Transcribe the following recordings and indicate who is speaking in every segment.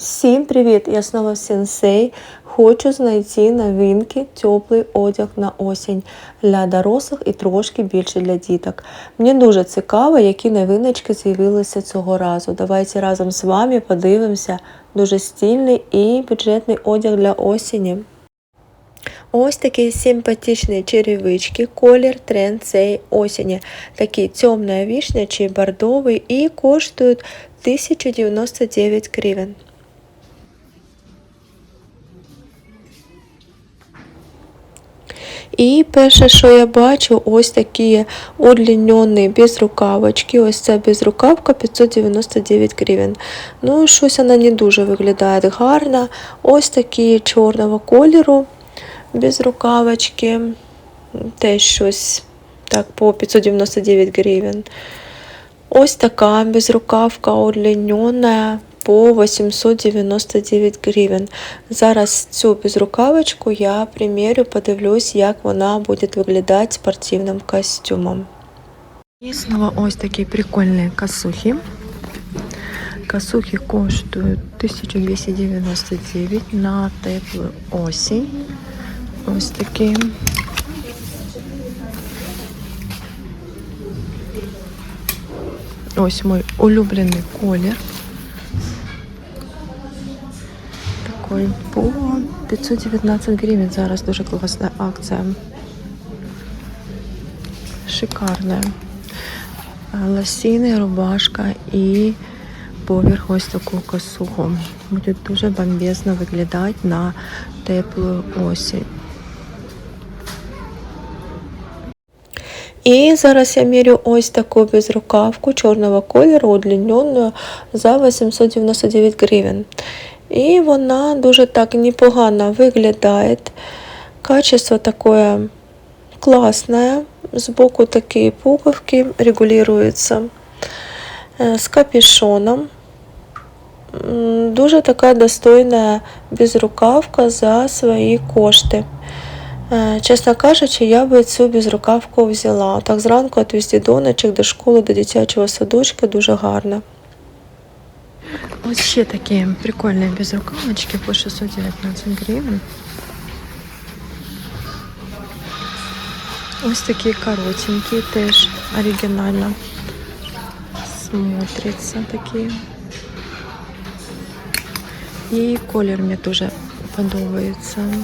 Speaker 1: Всім привіт! Я знову Сенсей. Хочу знайти новинки, теплий одяг на осінь для дорослих і трошки більше для діток. Мені дуже цікаво, які новиночки з'явилися цього разу. Давайте разом з вами подивимося дуже стильний і бюджетний одяг для осені. Ось такі симпатичні черевички, колір тренд цієї осені. Такі темна вишня чи бордовий і коштують 1099 гривень. І перше, що я бачу, ось такі удлінені безрукавочки. Ось ця безрукавка 599 гривень. Ну, щось вона не дуже виглядає гарно. Ось такі чорного кольору безрукавочки. Теж щось так по 599 гривень. Ось така безрукавка удлінена по 899 гривень. Зараз цю безрукавочку я примірю, подивлюсь, як вона буде виглядати спортивним костюмом. І знову ось такі прикольні косухи. Косухи коштують 1299 на теплу осінь. Ось такі. Ось мой улюблений колір. Такий по 519 гривень. Зараз дуже класна акція. Шикарна. Лосіни, рубашка і поверх ось таку косуху. Буде дуже бомбезно виглядати на теплу осінь. І зараз я мірю ось таку безрукавку чорного кольору, удлінену за 899 гривень. І вона дуже так непогано виглядає. Качество таке классное. Сбоку такие пуговки регулируются. С капюшоном. Дуже така достойна безрукавка за свої кошти. Е, Чесно кажучи, я би цю безрукавку взяла. Так зранку відвезти донечок до школи, до дитячого садочка дуже гарно. Ось ще такі прикольні безрукавочки по 619 гривень. Ось такі коротенькі, теж оригінально смотряться такі. І колір мені дуже подобається.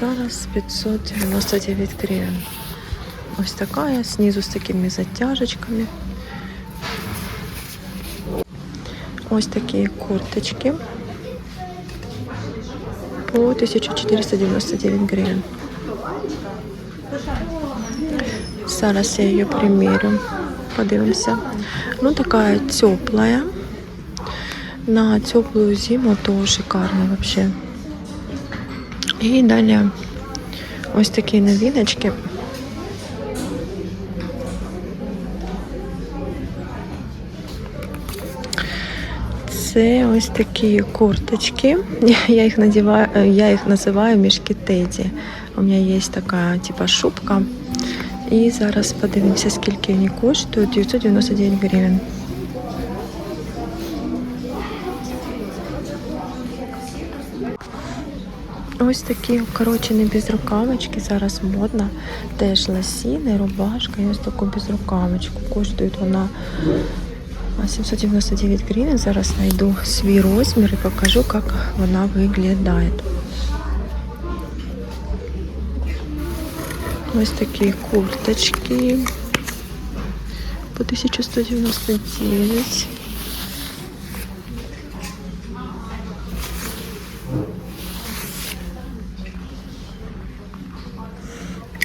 Speaker 1: Зараз 599 гривень. Ось така, знизу з такими затяжечками. Ось такі курточки по 1499 гривень. Зараз я її примірю. Подивимося. Ну, така теплая. На теплую зиму то шикарно вообще. І далі ось такі новиночки. Це ось такі курточки. Я їх надіваю, я їх називаю мішки Теді. У мене є така типа шубка. І зараз подивимося, скільки вони коштують. 999 гривень. Ось такі укорочені безрукавочки. Зараз модно. Теж лосіни, рубашка. І ось таку безрукавочку. Коштує вона 799 гривень. Зараз знайду свій розмір і покажу, як вона виглядає. Ось такі курточки по 1199.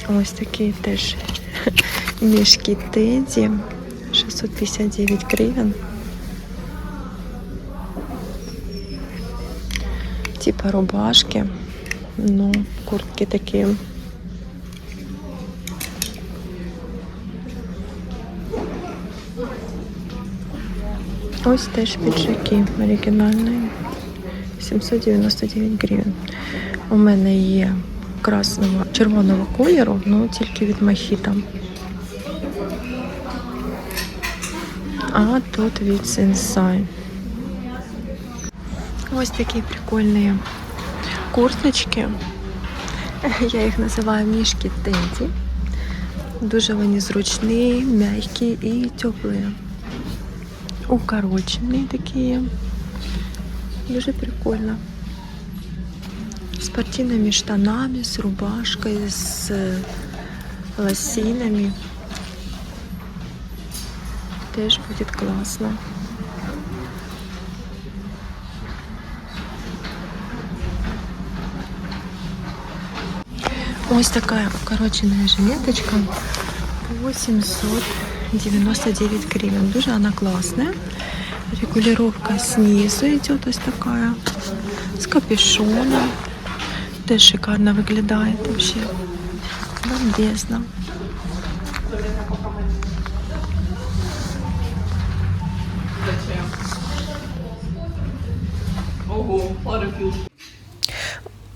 Speaker 1: Ось такі теж мішки Теді. 659 гривень. Типа рубашки. Ну, куртки такі. Ось теж піджаки оригінальні. 799 гривень. У мене є красного, червоного кольору, ну тільки від мохіта. А тут від Сенсай. Ось такі прикольні курточки. Я їх називаю мішки Тенді. Дуже вони зручні, м'які і теплі. Укорочені такі. Дуже прикольно. Спортивными штанами, с рубашкой, с лосинами. Теж будет классно. Ось такая укороченная жилеточка. 899 гривен. Дуже она классная. Регулировка снизу идет ось такая. С капюшоном. Теж шикарно виглядає вообще. Бомбезно.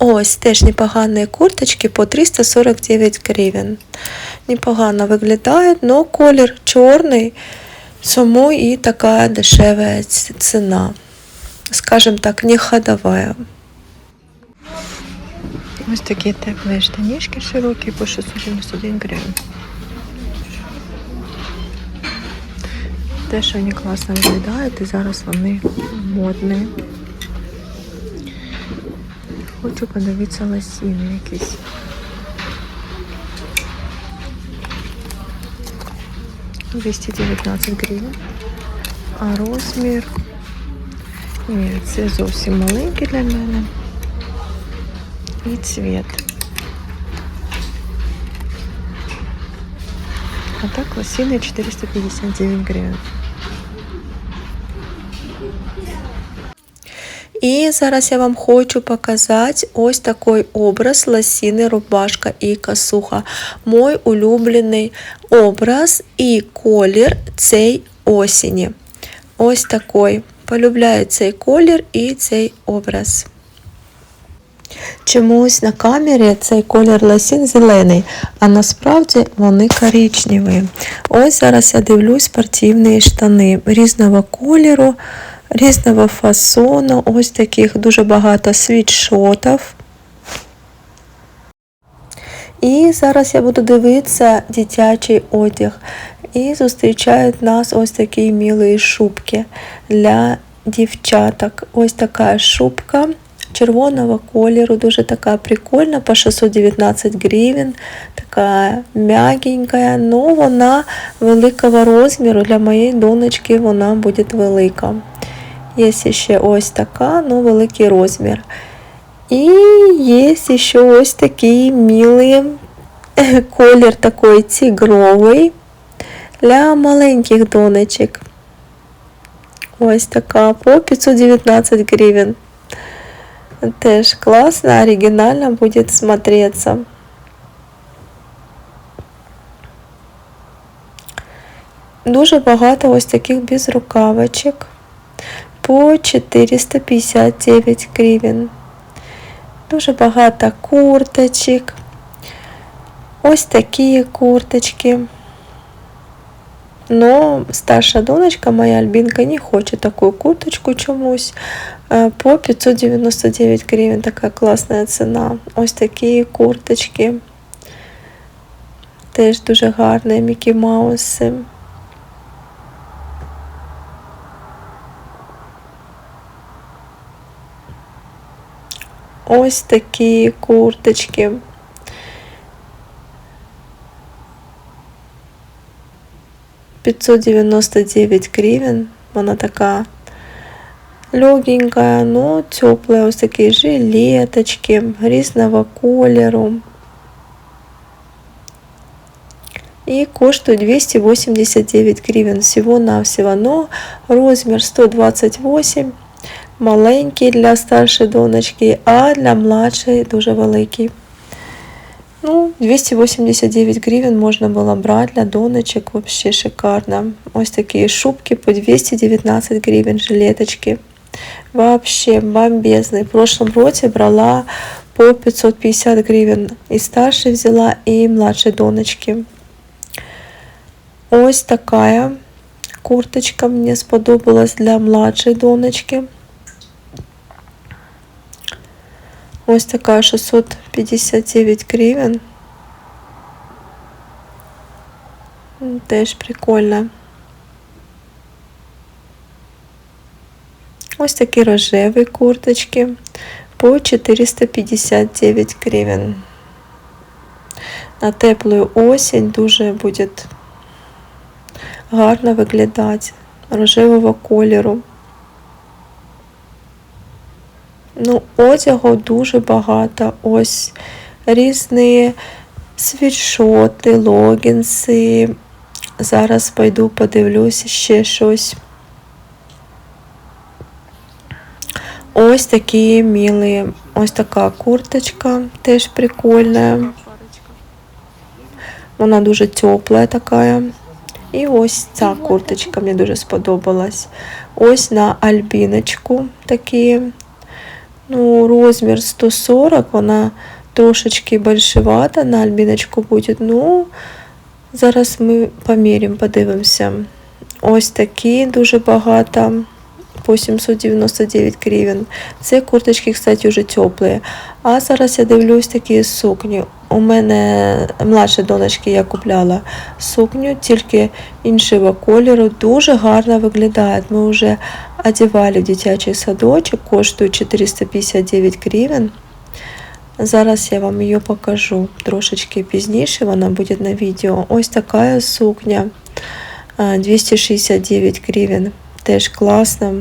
Speaker 1: Ось теж непогані курточки по 349 гривень. Непогано виглядає, но колір чорний, тому і така дешева ціна. Скажем так, не ходовая. Ось такі теплі штанішки широкі по 691 гривень. Те, що вони класно виглядають, і зараз вони модні. Хочу подивитися лосіни якісь. Двісті 19 гривень. А розмір. Ні, це зовсім маленький для мене. І цвет. А так лосины 459 гривень. І зараз я вам хочу показати ось такий образ лосіни, рубашка і косуха. Мой улюблений образ і колір цей осені. Ось такий. Полюбляю цей колір і цей образ. Чомусь на камері цей колір лосін зелений, а насправді вони коричневі. Ось зараз я дивлюсь спортивні штани різного кольору, різного фасону. Ось таких дуже багато світшотів. І зараз я буду дивитися дитячий одяг. І зустрічають нас ось такі милі шубки для дівчаток. Ось така шубка червоного кольору, дуже така прикольна, по 619 гривень, така м'ягенька, ну вона великого розміру. Для моєї донечки вона буде велика. Є ще ось така, ну великий розмір. І є ще ось такий милий колір такий тигровий для маленьких донечок. Ось така по 519 гривень. Теж классно, оригинально будет смотреться. Дуже багато ось таких безрукавочок по 459 гривень. Дуже багато курточок. Ось такі курточки. Но старша донечка, моя Альбинка, не хочет такую курточку чомусь. Е, По 599 гривень така класна ціна. Ось такі курточки. Теж дуже гарні Мікі Мауси. Ось такі курточки. Пятьсот девяносто девять гривен. Вона така легенькая, но теплая. Ось такі жилеточки різного кольору. І коштує 289 гривень всього-навсього. Но розмір 128, маленький для старшої донечки, а для младшої дуже великий. Ну, 289 гривен можно было брать для донечек, вообще шикарно. Ось такие шубки по 219 гривен, жилеточки. Вообще бомбезные. В прошлом році брала по 550 гривен. І старшей взяла, і младшей донечки. Ось такая курточка мені сподобалась для младшей донечки. Ось така 659 гривень. М, Теж прикольно. Ось такі рожеві курточки по 459 гривень. На теплу осінь дуже буде гарно виглядати рожевого кольору. Ну, одягу дуже багато. Ось різні світшоти, логінси. Зараз пойду подивлюся ще щось. Ось такі милі. Ось така курточка, теж прикольна. Вона дуже тепла така. І ось ця курточка мені дуже сподобалась. Ось на альбіночку такі. Ну, розмір 140, вона трошечки большевата на альбіночку буде. Ну, зараз ми поміряємо, подивимося. Ось такі дуже багато. По 799 гривень. Це курточки, кстати, вже теплі. А зараз я дивлюсь такі сукні. У мене младша донечки я купляла сукню, тільки іншого кольору. Дуже гарно виглядає. Ми вже одягали в дитячий садочок, коштує 459 гривень. Зараз я вам її покажу трошечки пізніше, вона буде на відео. Ось така сукня 269 гривень. Теж класно.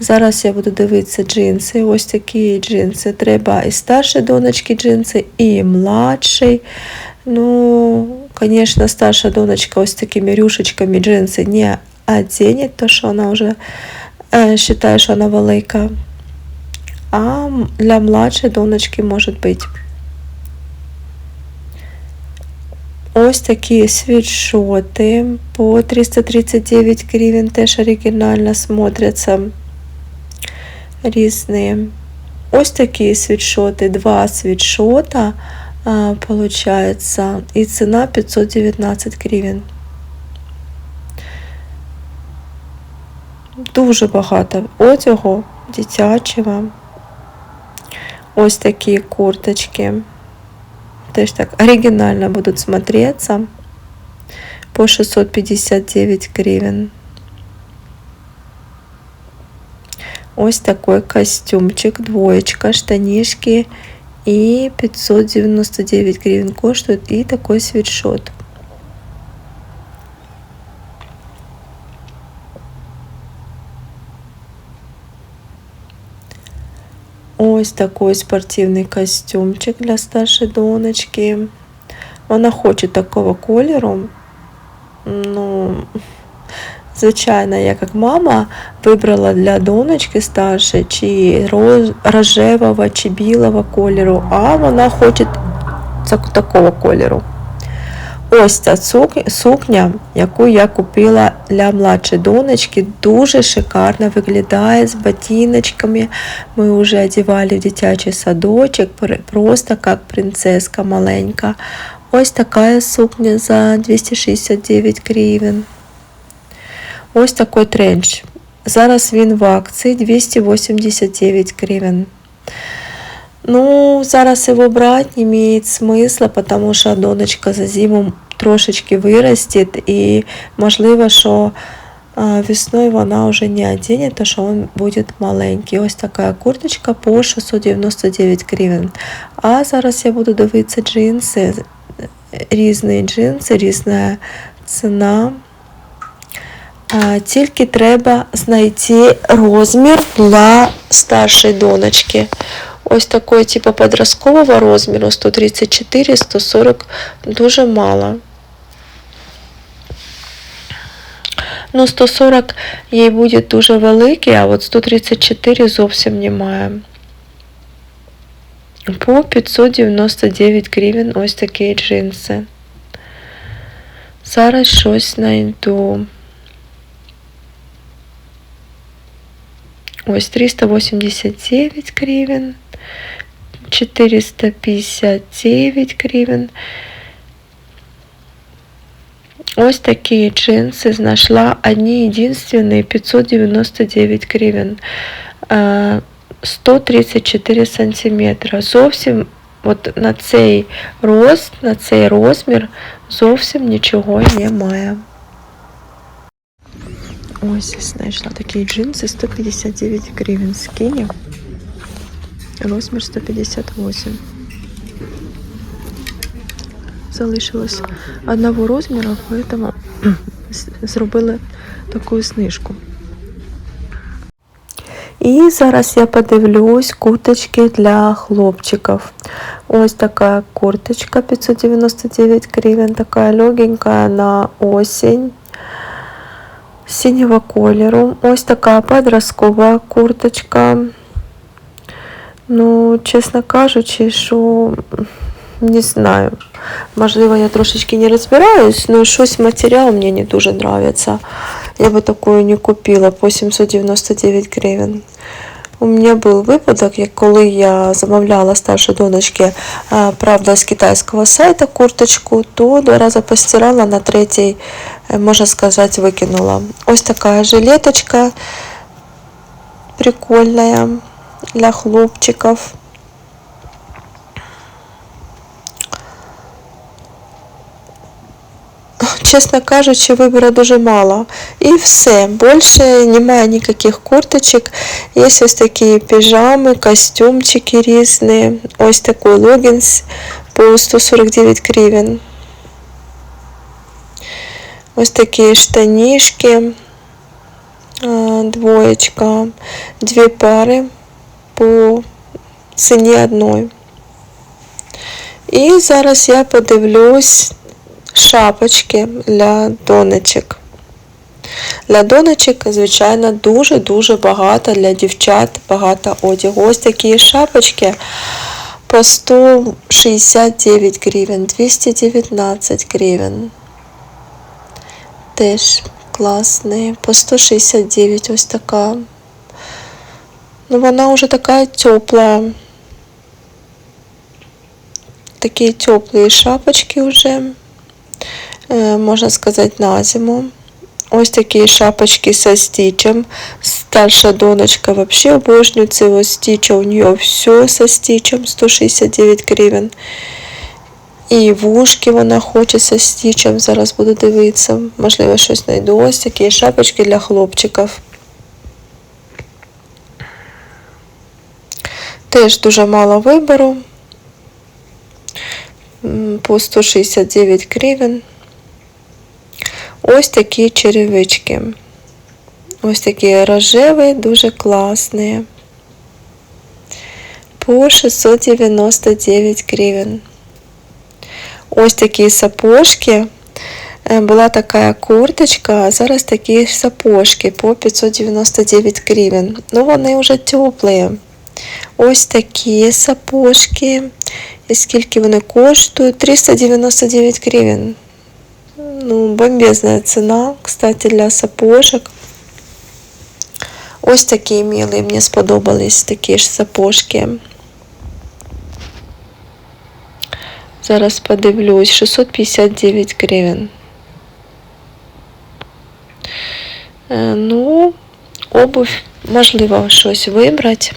Speaker 1: Зараз я буду дивитися джинси. Ось такі джинси. Треба і старшій донечки джинси, і младший. Ну, звісно, старша донечка ось такими рюшечками джинси не оденет, то що вона вже е, вважає, що вона велика. А для младшої донечки може бути. Ось такі світшоти по 339 гривень теж оригінально смотряться різні. Ось такі світшоти, два світшота, а, получается, і ціна 519 гривень. Дуже багато одягу дитячого. Ось такі курточки. Теж так оригінально будуть смотреться по 659 гривен. Ось такой костюмчик, двоечка, штанишки и 599 гривен коштует и такой свитшот. Ось такой спортивний костюмчик для старшої донечки. Вона хоче такого кольору. Ну, звичайно, я як мама вибрала для донечки старшої чи рожевого, чи білого кольору, а вона хоче такого кольору. Ось ця сукня, яку я купила для младшої донечки, дуже шикарно виглядає з ботиночками. Ми вже одягали в дитячий садочок, просто як принцеска маленька. Ось така сукня за 269 гривень. Ось такий тренч. Зараз він в акції 289 гривень. Ну, зараз его брать не имеет смысла, потому що донечка за зиму трошечки виростет і можливо, що весною вона вже не оденет, то що він буде маленький. Ось така курточка по 699 гривень. А зараз я буду дивитися джинси, різні джинси, різна ціна. Тільки треба знайти розмір для старшої донечки. Ось такої типу подросткового розміру 134-140 дуже мало. Ну, 140 їй буде дуже великий, а от 134 зовсім немає. По 599 гривень ось такі джинси. Зараз щось знайду. Ось 389 гривен, 459 гривен. Ось такие джинсы знайшла одни единственные 599 гривен. 134 сантиметра. Зовсім от на цей рост, на цей розмір зовсім нічого немає. Ось знайшла такі джинси 159 гривень скині. Розмір 158. Залишилось одного розміру, поэтому зробили таку знижку. І зараз я подивлюсь курточки для хлопчиків. Ось така курточка 599 гривень, така легенька на осінь Синього кольору. Ось така подросткова курточка. Ну, чесно кажучи, що не знаю. Можливо, я трошечки не розбираюсь, але щось матеріал мені не дуже подобається. Я би такую не купила по 799 гривень. У мене був випадок, коли я замовляла старшій донечки, правда, з китайського сайту курточку, то два рази постирала, на третій, е, можна сказати, викинула. Ось така жилеточка прикольная для хлопчиков. Чесно кажучи, вибору дуже мало. І все. Більше немає ніяких курточок. Є ось такі піжами, костюмчики різні. Ось такий логінс по 149 гривень. Ось такі штанішки. а, Двоєчка. Дві пари по ціні одної. І зараз я подивлюсь шапочки для донечок. Для донечок, звичайно, дуже-дуже багато для дівчат, багато одягу. Ось такі шапочки по 169 гривень, 219 гривень. Теж класні. По 169 ось така. Ну, вона вже така тепла. Такі теплі шапочки вже. Е, можна сказати, на зиму. Ось такі шапочки со стичем. Старша донечка вообще обожнює цього стича. У нее все со стичем 169 гривень. І вушки вона хоче со стичем. Зараз буду дивитися. Можливо, щось знайду. Ось такі шапочки для хлопчиків. Теж дуже мало вибору. По 169 гривень. Ось такі черевички. Ось такі рожеві, дуже класні. По 699 гривень. Ось такі сапожки. Е, Була така курточка, а зараз такі сапожки по 599 гривень. Ну, вони вже теплі. Ось такі сапожки. І скільки вони коштують? 399 гривень. Ну, бомбезная цена, кстати, для сапожек. Ось такі милі, мені сподобались такі ж сапожки. Зараз подивлюсь, 659 гривень. Е, Ну, обувь, можливо, щось вибрати.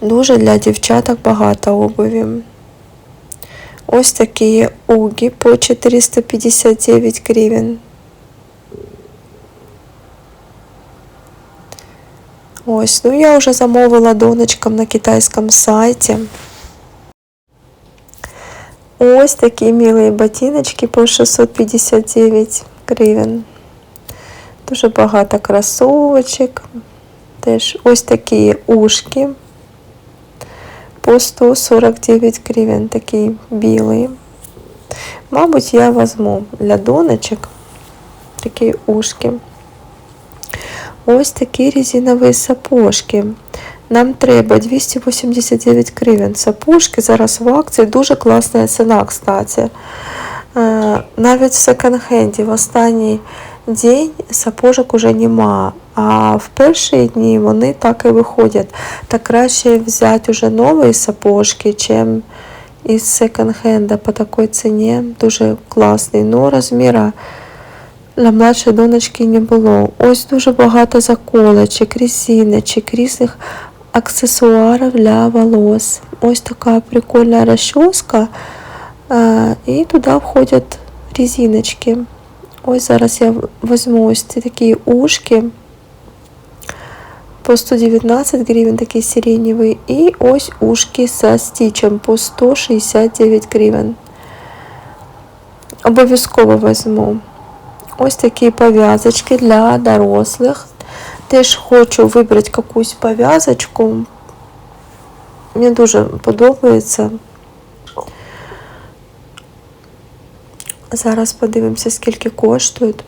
Speaker 1: Дуже для дівчаток багато обуві. Ось такі уги по 459 гривень. Ось, ну я вже замовила донечкам на китайському сайті. Ось такі милі ботиночки по 659 гривень. Дуже багато кросовочок. Теж ось такі ушки по 149 гривень, такий білий. Мабуть, я візьму для донечок такі ушки. Ось такі резинові сапожки. Нам треба 289 гривень. Сапожки зараз в акції дуже класна ціна, кстати. Е, Навіть в секонд-хенді в останній день сапожок уже нема, а в перші дні вони так і виходять. Так краще взяти уже нові сапожки, чим із секонд-хенда по такій ціні. Дуже класний. Ну, розміра для младшої донечки не було. Ось дуже багато заколочок, резиночок, різних аксесуарів для волос. Ось така прикольна розчоска. І туди входять резиночки. Ось зараз я візьму ось ці такі ушки по 119 гривень, такий сиреневий. І ось ушки со стічем по 169 гривень. Обов'язково візьму. Ось такі пов'язочки для дорослих. Теж хочу вибрати якусь пов'язочку. Мені дуже подобається. Зараз подивимося, скільки коштують.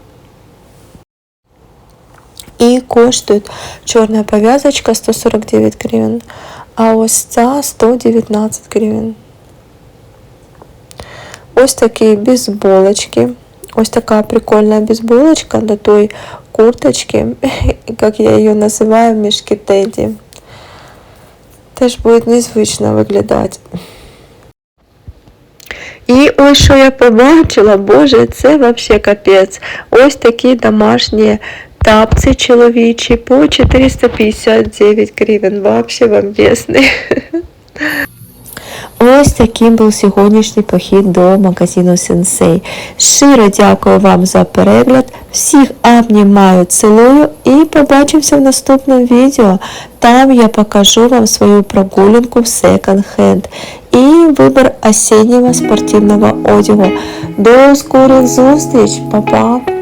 Speaker 1: І коштує чорна пов'язочка 149 гривень, а ось ця 119 гривень. Ось такі бейсболочки. Ось така прикольная бейсболочка до той курточки, как я ее называю, мішки Теді. Теж буде незвично виглядати. І ось що я побачила, боже, це вообще капець. Ось такі домашні Тапці чоловічі по 459 гривень. Вообще бомбезний. Ось таким був сьогоднішній похід до магазину Сенсей. Щиро дякую вам за перегляд. Всіх обнімаю, цілую і побачимося в наступному відео. Там я покажу вам свою прогулянку в секонд-хенд і вибір осіннього спортивного одягу. До скорих зустріч, Па-па!